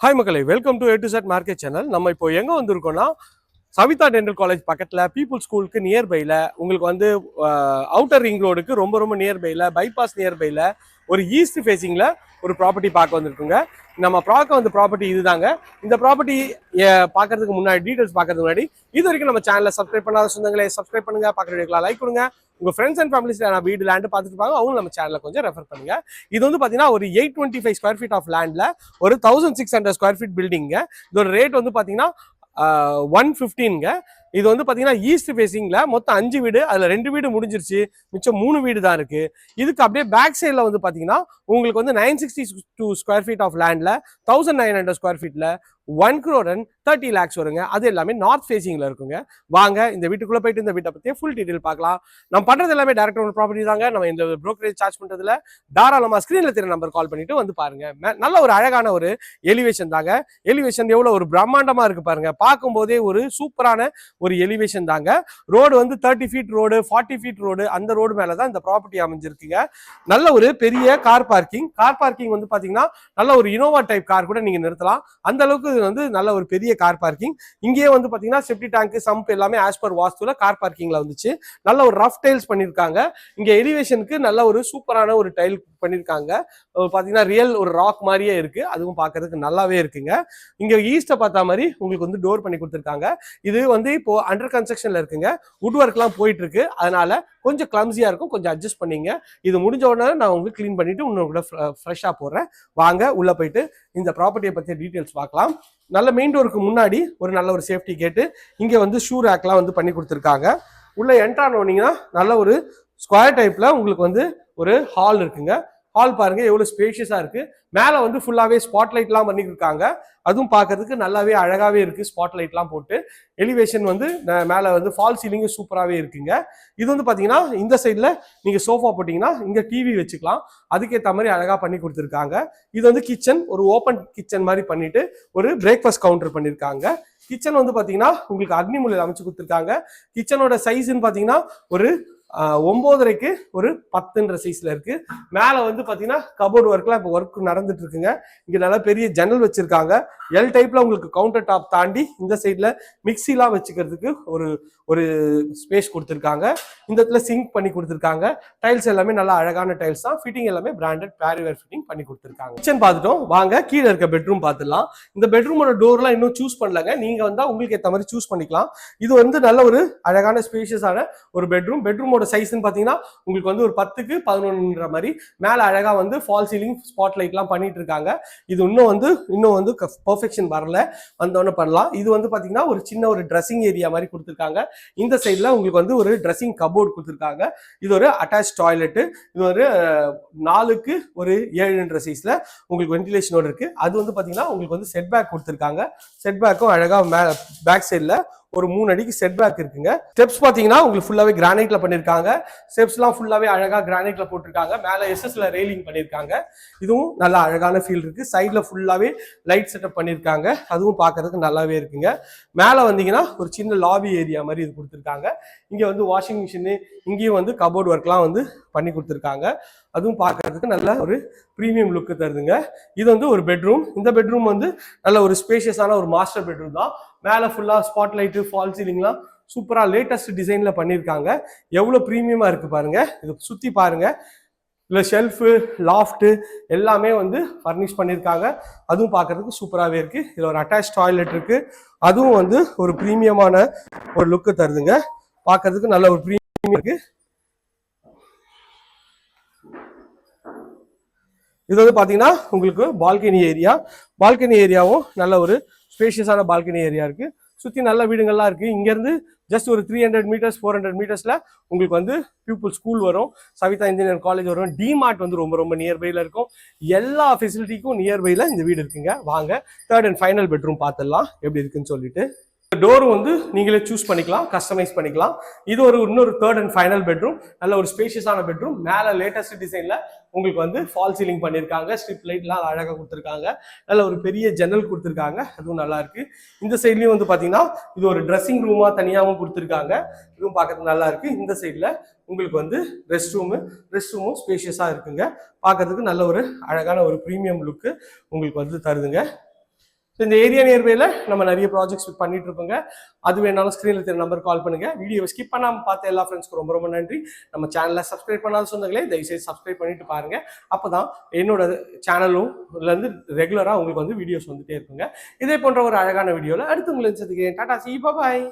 Hi மக்களை. Welcome to A to Z market channel நம்ம இப்போ எங்கே வந்திருக்கோம்னா சவிதா டென்டல் காலேஜ் பக்கத்தில் பீப்புள் ஸ்கூலுக்கு நியர்பையில் உங்களுக்கு வந்து அவுட்டர் ரிங் ரோடுக்கு ரொம்ப ரொம்ப நியர்பையில் பைபாஸ் நியர்பையில் ஒரு ஈஸ்ட் ஃபேஸிங்கில் ஒரு ப்ராப்பர்ட்டி பார்க்க வந்திருக்குங்க. நம்ம பார்க்க வந்த ப்ராப்பர்ட்டி இதுதாங்க. இந்த ப்ராப்பர்ட்டி பார்க்கறதுக்கு முன்னாடி டீடைல்ஸ் பார்க்கறதுக்கு முன்னாடி இது வரைக்கும் நம்ம சேனலை சப்ஸ்கிரைப் பண்ணாத சொந்தங்களே சப்ஸ்கிரைப் பண்ணுங்க பார்க்குற வீடியோக்கெலாம் லைக் கொடுங்க. உங்கள் ஃப்ரெண்ட்ஸ் அண்ட் ஃபேமிலிஸ் நான் வீடு லேண்டு பார்த்துட்டு இருப்பாங்க அவங்க நம்ம சேனலை கொஞ்சம் ரெஃபர் பண்ணுங்க. இது வந்து பார்த்தீங்கன்னா ஒரு eight twenty five square feet of லேண்டில் ஒரு thousand six hundred square feet பில்டிங்க இதோட ரேட் வந்து பார்த்தீங்கன்னா ஒன் ஃபிஃப்டீன்ங்க இது வந்து பார்த்தீங்கன்னா ஈஸ்ட் ஃபேஸிங்கில் மொத்தம் அஞ்சு வீடு அதில் ரெண்டு வீடு முடிஞ்சிருச்சு. மிச்சம் மூணு வீடு தான் இருக்குது இதுக்கு அப்படியே பேக் சைடில் வந்து பார்த்தீங்கன்னா உங்களுக்கு வந்து nine sixty two square feet of லேண்டில் தௌசண்ட் நைன் ஹண்ட்ரட் ஸ்கொயர் ஃபீட்டில் one crore thirty lakhs வருங்க. அது எல்லாமே நார்த் ஃபேஸிங்கில் இருக்குங்க. வாங்க இந்த வீட்டுக்குள்ளே போயிட்டு இந்த வீட்டை பற்றியே ஃபுல் டீட்டெயில் பார்க்கலாம். நம்ம பண்ணுறது எல்லாமே டேரக்ட் ஒன் ப்ராப்பர்ட்டி தாங்க. நம்ம இந்த ப்ரோக்கரேஜ் சார்ஜ் பண்ணுறதுல தாராளமாக ஸ்க்ரீனில் தெரிய நம்பர் கால் பண்ணிட்டு வந்து பாருங்க. நல்ல ஒரு அழகான ஒரு எலிவேஷன் தாங்க. எலிவேஷன் எவ்வளோ ஒரு பிரம்மாண்டமாக இருக்குது பாருங்க. பார்க்கும்போதே ஒரு சூப்பரான ஒரு எலிவேஷன் தாங்க. ரோடு வந்து thirty feet road forty feet road அந்த ரோடு மேலே தான் இந்த ப்ராப்பர்ட்டி அமைஞ்சிருக்குங்க. நல்ல ஒரு பெரிய கார் பார்க்கிங் கார் பார்க்கிங் வந்து பார்த்தீங்கன்னா நல்ல ஒரு இனோவா டைப் கார் கூட நீங்கள் நிறுத்தலாம். அந்த அளவுக்கு இது வந்து நல்ல ஒரு பெரிய கார் பார்க்கிங் இங்கேயே வந்து பார்த்தீங்கன்னா செப்டி டேங்க் சம்ப் எல்லாமே ஆஸ் பர் வாஸ்துவில் கார் பார்க்கிங்கில் வந்துச்சு. நல்ல ஒரு ரஃப் டைல்ஸ் பண்ணியிருக்காங்க இங்கே எலிவேஷனுக்கு நல்ல ஒரு சூப்பரான ஒரு டைல் பண்ணியிருக்காங்க பார்த்தீங்கன்னா ரியல் ஒரு ராக் மாதிரியே இருக்கு. அதுவும் பார்க்கறதுக்கு நல்லாவே இருக்குங்க. இங்கே ஈஸ்ட்டை பார்த்தா மாதிரி உங்களுக்கு வந்து டோர் பண்ணி கொடுத்துருக்காங்க. இது வந்து இப்போ அண்டர் கன்ஸ்ட்ரக்ஷன்ல இருக்குங்க. வுட் ஒர்க்லாம் போயிட்டு இருக்கு அதனால கொஞ்சம் கிளம்ஸியா இருக்கும். கொஞ்சம் அட்ஜஸ்ட் பண்ணீங்க. இது முடிஞ்ச உடனே நான் உங்களுக்கு க்ளீன் பண்ணிட்டு இன்னும் கூட ஃப்ரெஷ்ஷாக போடுறேன். வாங்க உள்ள போயிட்டு இந்த ப்ராப்பர்ட்டியை பற்றிய டீட்டெயில்ஸ் பார்க்கலாம். நல்ல மெயின் டோருக்கு முன்னாடி ஒரு நல்ல ஒரு சேஃப்டி கேட்டு இங்கே வந்து ஷூ ரேக்லாம் வந்து பண்ணி கொடுத்துருக்காங்க. உள்ள என்ட்ரான் நல்ல ஒரு ஸ்கொயர் டைப்ல உங்களுக்கு வந்து ஒரு ஹால் இருக்குங்க. ஹால் பாருங்க எவ்வளோ ஸ்பேஷியஸாக இருக்கு. மேலே வந்து ஃபுல்லாகவே ஸ்பாட் லைட்லாம் பண்ணியிருக்காங்க அதுவும் பார்க்கறதுக்கு நல்லாவே அழகாகவே இருக்கு ஸ்பாட் லைட்லாம் போட்டு. எலிவேஷன் வந்து மேலே வந்து ஃபால் சீலிங்கும் சூப்பராகவே இருக்குங்க. இது வந்து பார்த்தீங்கன்னா இந்த சைடில் நீங்கள் சோஃபா போட்டிங்கன்னா இங்கே டிவி வச்சுக்கலாம். அதுக்கேற்ற மாதிரி அழகாக பண்ணி கொடுத்துருக்காங்க. இது வந்து கிச்சன் ஒரு ஓப்பன் கிச்சன் மாதிரி பண்ணிட்டு ஒரு பிரேக்ஃபாஸ்ட் கவுண்டர் பண்ணியிருக்காங்க கிச்சன் வந்து பார்த்தீங்கன்னா உங்களுக்கு அக்னி முலையில் அமைச்சு கொடுத்துருக்காங்க. கிச்சனோட சைஸ்ன்னு பார்த்தீங்கன்னா ஒரு ஒம்போதரைக்கு ஒரு பத்துன்ற சைஸ்ல இருக்கு. மேல வந்து பாத்தீங்கன்னா கபோர்டு ஒர்க்லாம் இப்போ ஒர்க் நடந்துட்டு இருக்குங்க. இங்க நல்லா பெரிய ஜன்னல் வச்சிருக்காங்க. எல் டைப்ல உங்களுக்கு கவுண்டர் டாப் தாண்டி இந்த சைட்ல மிக்சிலாம் வச்சுக்கிறதுக்கு ஒரு ஒரு ஸ்பேஸ் கொடுத்துருக்காங்க. இந்த இடத்துல சிங்க் பண்ணி கொடுத்துருக்காங்க. டைல்ஸ் எல்லாமே நல்லா அழகான டைல்ஸ் தான். ஃபிட்டிங் எல்லாமே பிராண்டட் பேரிவேர் ஃபிட்டிங் பண்ணி கொடுத்துருக்காங்க. கிச்சன் பார்த்துட்டோம். வாங்க கீழே இருக்க பெட்ரூம் பார்த்துடலாம். இந்த பெட்ரூமோட டோர்லாம் இன்னும் சூஸ் பண்ணலங்க. நீங்க வந்தா உங்களுக்கு ஏற்ற மாதிரி சூஸ் பண்ணிக்கலாம். இது வந்து நல்ல ஒரு அழகான ஸ்பேஷியஸான ஒரு பெட்ரூம் பெட்ரூமோட சைஸ்ன்னு பார்த்தீங்கன்னா உங்களுக்கு வந்து ஒரு பத்துக்கு பதினொன்றுன்ற மாதிரி. மேலே அழகா வந்து ஃபால் சீலிங் ஸ்பாட் லைட்லாம் பண்ணிட்டு இருக்காங்க. இது இன்னும் வந்து இன்னும் வந்து பர்ஃபெக்ஷன் வரல வந்தோடனே பண்ணலாம். இது வந்து பார்த்தீங்கன்னா ஒரு சின்ன ஒரு ட்ரெஸ்ஸிங் ஏரியா மாதிரி கொடுத்துருக்காங்க. இந்த சைடில் உங்களுக்கு வந்து ஒரு ட்ரெஸ்ஸிங் கபோர்டு கொடுத்துருக்காங்க. இது ஒரு அட்டாச் டாய்லெட்டு இது ஒரு நாலுக்கு ஒரு ஏழுன்ற சைஸில் உங்களுக்கு வென்டிலேஷனோடு இருக்குது அது வந்து பார்த்தீங்கன்னா உங்களுக்கு வந்து செட் பேக் கொடுத்துருக்காங்க. செட் பேக்கும் அழகாக மே பேக் சைடில் ஒரு மூணு அடிக்கு செட் பேக் இருக்குங்க. ஸ்டெப்ஸ் பார்த்தீங்கன்னா உங்களுக்கு ஃபுல்லாகவே கிரானைட்ல பண்ணியிருக்காங்க ஸ்டெப்ஸ்லாம் ஃபுல்லாகவே அழகாக கிரானைட்ல போட்டிருக்காங்க. மேலே எஸ்எஸ்ல ரெயிலிங் பண்ணியிருக்காங்க இதுவும் நல்ல அழகான ஃபீல் இருக்கு. சைடில் ஃபுல்லாகவே லைட் செட்டப் பண்ணியிருக்காங்க அதுவும் பார்க்கறதுக்கு நல்லாவே இருக்குங்க. மேலே வந்தீங்கன்னா ஒரு சின்ன லாபி ஏரியா மாதிரி இது கொடுத்துருக்காங்க. இங்கே வந்து வாஷிங் மிஷினு இங்கேயும் வந்து கபோர்ட் ஒர்க்லாம் வந்து பண்ணி கொடுத்துருக்காங்க. அதுவும் பார்க்கறதுக்கு நல்ல ஒரு ப்ரீமியம் லுக்கு தருதுங்க. இது வந்து ஒரு பெட்ரூம் இந்த பெட்ரூம் வந்து நல்ல ஒரு ஸ்பேஷியஸான ஒரு மாஸ்டர் பெட்ரூம் தான். மேலே ஃபுல்லாக ஸ்பாட் லைட்டு ஃபால் சீலிங்லாம் சூப்பராக லேட்டஸ்ட் டிசைனில் பண்ணியிருக்காங்க. எவ்வளோ ப்ரீமியமாக இருக்குது பாருங்கள் இது சுற்றி பாருங்கள் இல்லை ஷெல்ஃபு லாஃப்ட்டு எல்லாமே வந்து ஃபர்னிஷ் பண்ணியிருக்காங்க. அதுவும் பார்க்கறதுக்கு சூப்பராகவே இருக்குது இதில் ஒரு அட்டாச் டாய்லெட் இருக்குது அதுவும் வந்து ஒரு ப்ரீமியமான ஒரு லுக்கு தருதுங்க. பார்க்கறதுக்கு நல்ல ஒரு ப்ரீமியம் இருக்குது இது வந்து பார்த்தீங்கன்னா உங்களுக்கு பால்கனி ஏரியா பால்கனி ஏரியாவும் நல்ல ஒரு ஸ்பேஷியஸான பால்கனி ஏரியா இருக்குது சுற்றி நல்ல வீடுங்கள்லாம் இருக்குது இங்கேருந்து ஜஸ்ட் ஒரு three hundred metres four hundred மீட்டர்ஸில் உங்களுக்கு வந்து பியூப்புள் ஸ்கூல் வரும். சவிதா இன்ஜினியர் காலேஜ் வரும். டிமார்ட் வந்து ரொம்ப ரொம்ப நியர்பையில் இருக்கும். எல்லா ஃபெசிலிட்டிக்கும் நியர்பையில் இந்த வீடு இருக்குங்க. வாங்க. தேர்ட் அண்ட் ஃபைனல் பெட்ரூம் பார்த்துடலாம். எப்படி இருக்குன்னு சொல்லிட்டு. டோர் வந்து நீங்களே சூஸ் பண்ணிக்கலாம் கஸ்டமைஸ் பண்ணிக்கலாம். இது ஒரு இன்னொரு தேர்ட் அண்ட் ஃபைனல் பெட்ரூம் நல்ல ஒரு ஸ்பேஷியஸான பெட்ரூம் மேலே லேட்டஸ்ட் டிசைனில் உங்களுக்கு வந்து ஃபால் சீலிங் பண்ணியிருக்காங்க ஸ்ட்ரிப் லைட்லாம் அழகாக கொடுத்துருக்காங்க. நல்ல ஒரு பெரிய ஜன்னல் கொடுத்துருக்காங்க. அதுவும் நல்லா இருக்கு. இந்த சைட்லேயும் வந்து பார்த்தீங்கன்னா இது ஒரு ட்ரெஸ்ஸிங் ரூமாக தனியாகவும் கொடுத்துருக்காங்க. இதுவும் பார்க்கறதுக்கு நல்லா இருக்கு. இந்த சைடில் உங்களுக்கு வந்து ரெஸ்ட் ரூமு ரெஸ்ட் ரூமும் ஸ்பேஷியஸாக இருக்குங்க. பார்க்கறதுக்கு நல்ல ஒரு அழகான ஒரு ப்ரீமியம் லுக்கு உங்களுக்கு வந்து தருதுங்க. ஸோ இந்த ஏரியா நியர்பையில் நம்ம நிறைய ப்ராஜெக்ட்ஸ் பண்ணிட்டு இருக்கோங்க அது வேணாலும் ஸ்க்ரீனில் தெரிய நம்பர் கால் பண்ணுங்க. வீடியோ ஸ்கிப் பண்ணாமல் பார்த்த எல்லா ஃப்ரெண்ட்ஸ்க்கும் ரொம்ப ரொம்ப நன்றி. நம்ம சேனலை சப்ஸ்கிரைப் பண்ணாத சொந்தங்களே தயவுசெய்து சப்ஸ்கிரைப் பண்ணிட்டு பாருங்க. அப்போ தான் என்னோட சேனலும் இருந்து ரெகுலராக உங்களுக்கு வந்து வீடியோஸ் வந்துட்டே இருக்குங்க. இதே போன்ற ஒரு அழகான வீடியோவில் அடுத்து உங்களை சந்திக்கிறேன். டாடா சி பாய்